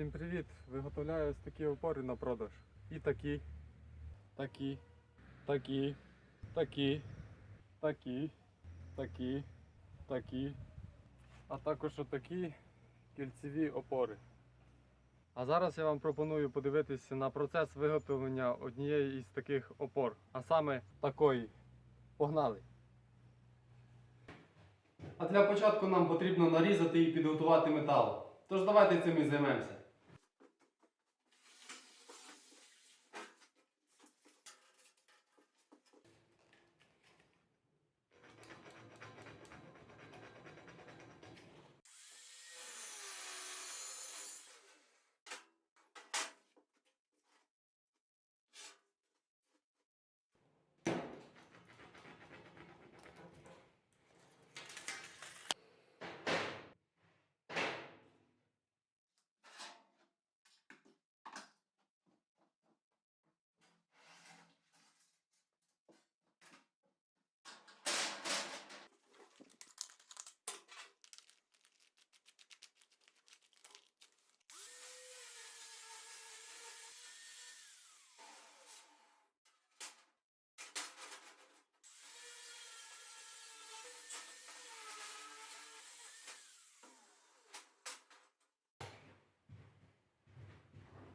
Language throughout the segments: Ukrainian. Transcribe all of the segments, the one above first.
Всім привіт! Виготовляю ось такі опори на продаж. І такі, такі, такі, такі, такі, такі, такі, а також отакі кільцеві опори. А зараз я вам пропоную подивитися на процес виготовлення однієї із таких опор, а саме такої. Погнали! А для початку нам потрібно нарізати і підготувати метал. Тож давайте цим і займемося.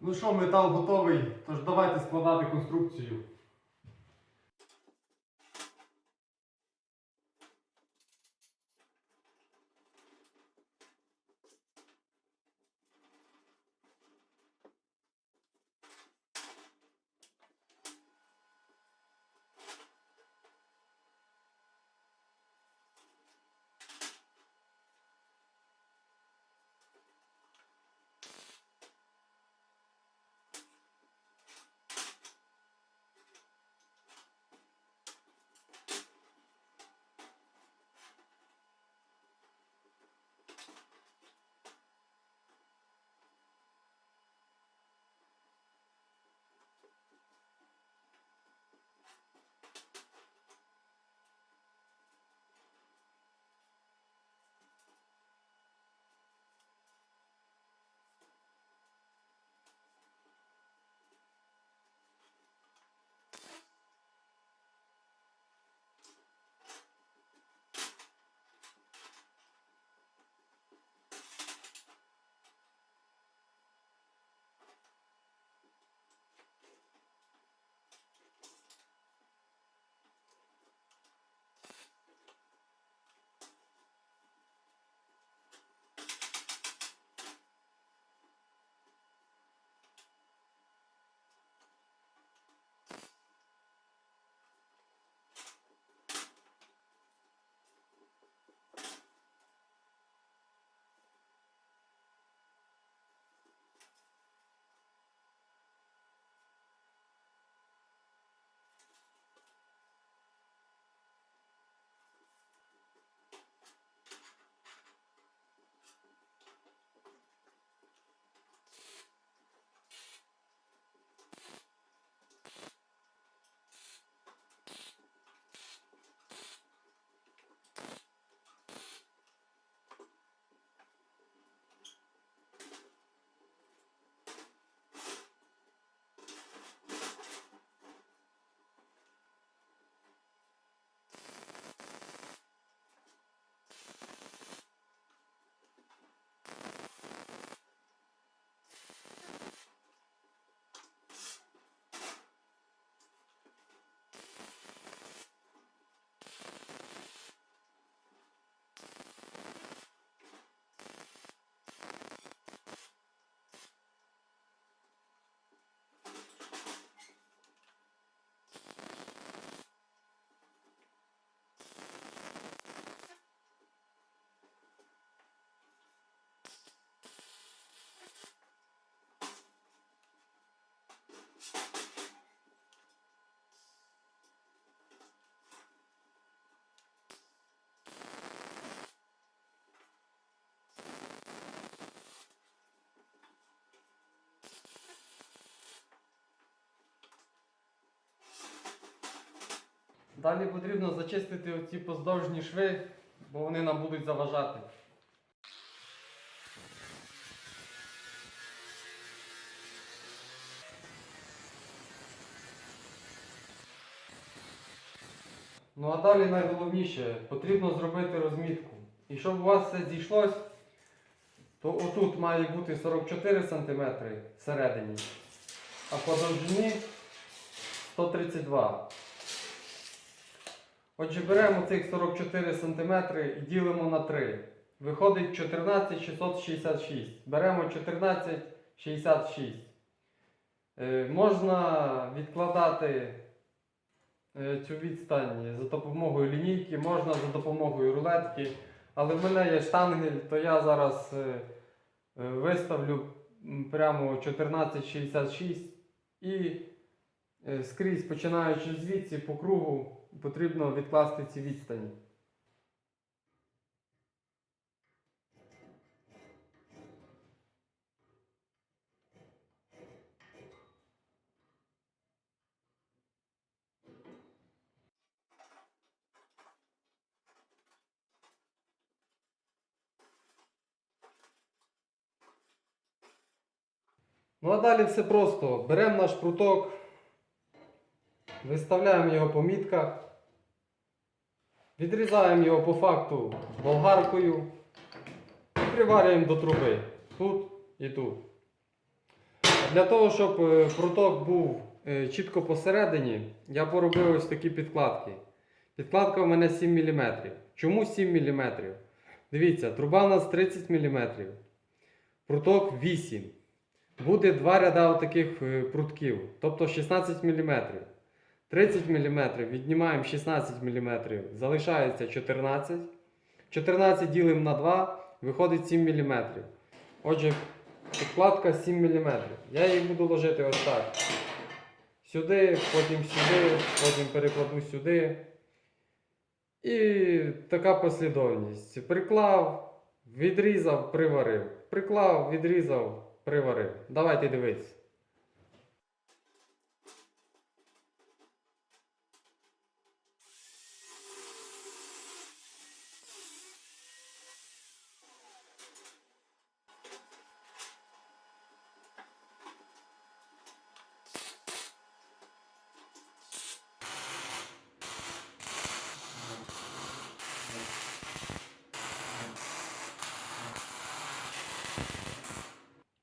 Ну що, метал готовий, тож давайте складати конструкцію. Далі потрібно зачистити оці поздовжні шви, бо вони нам будуть заважати. Ну а далі найголовніше, потрібно зробити розмітку. І щоб у вас все зійшлось, то отут має бути 44 см всередині, а по довжині 132 см. Отже, беремо цих 44 см і ділимо на 3. Виходить 14666. Беремо 1466. Е, можна відкладати е, цю відстань за допомогою лінійки, можна за допомогою рулетки. Але в мене є штангель, то я зараз е, е, виставлю прямо 1466 і е, скрізь, починаючи звідси по кругу, потрібно відкласти ці відстані. Ну а далі все просто. Беремо наш пруток, виставляємо його по мітках, відрізаємо його по факту болгаркою і приварюємо до труби. Тут і тут. Для того, щоб е, пруток був е, чітко посередині, я поробив ось такі підкладки. Підкладка у мене 7 мм. Чому 7 мм? Дивіться, труба у нас 30 мм, пруток 8 Буде два ряда таких прутків, тобто 16 мм. 30 мм віднімаємо 16 мм, залишається 14. 14 ділимо на 2, виходить 7 мм. Отже, підкладка 7 мм. Я її буду ложити ось так. Сюди, потім сюди, потім перекладу сюди. І така послідовність. Приклав, відрізав, приварив. Приклав, відрізав, приварив. Давайте дивитися.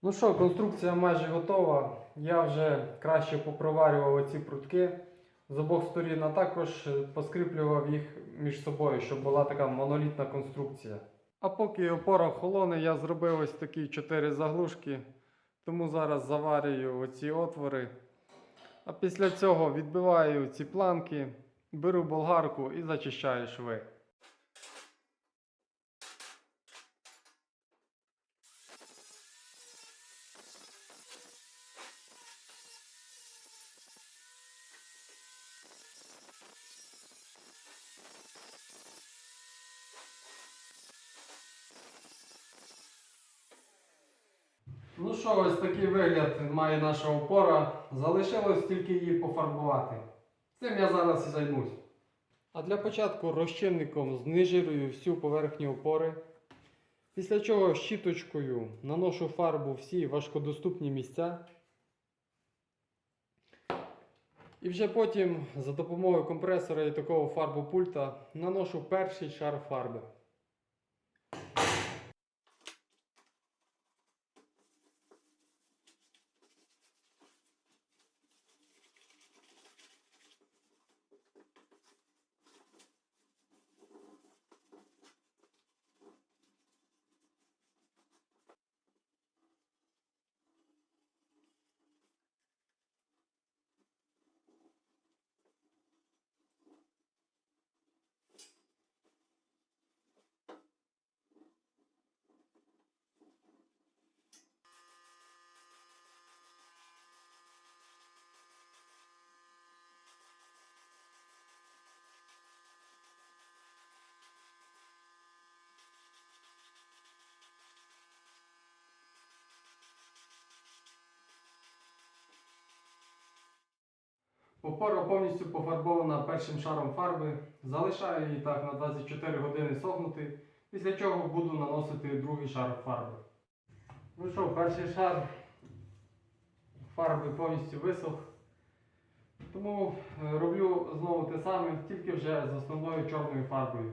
Ну що, конструкція майже готова. Я вже краще попроварював оці прутки з обох сторін, а також е, поскріплював їх між собою, щоб була така монолітна конструкція. А поки опора холоне, я зробив ось такі чотири заглушки, тому зараз заварюю оці отвори. А після цього відбиваю ці планки, беру болгарку і зачищаю шви. Ну що, ось такий вигляд має наша опора. Залишилось тільки її пофарбувати. Цим я зараз і займусь. А для початку розчинником знижирую всю поверхню опори. Після чого щіточкою наношу фарбу всі важкодоступні місця. І вже потім за допомогою компресора і такого фарбопульта наношу перший шар фарби. Опора повністю пофарбована першим шаром фарби. Залишаю її так на 24 години сохнути, після чого буду наносити другий шар фарби. Ну що, перший шар фарби повністю висох. Тому е, роблю знову те саме, тільки вже з основною чорною фарбою.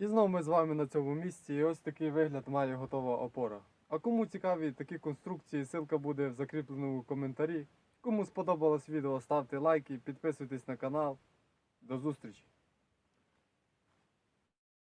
І знову ми з вами на цьому місці. І ось такий вигляд має готова опора. А кому цікаві такі конструкції, ссылка буде в закріпленому коментарі. Кому сподобалось відео, ставте лайки, підписуйтесь на канал. До зустрічі!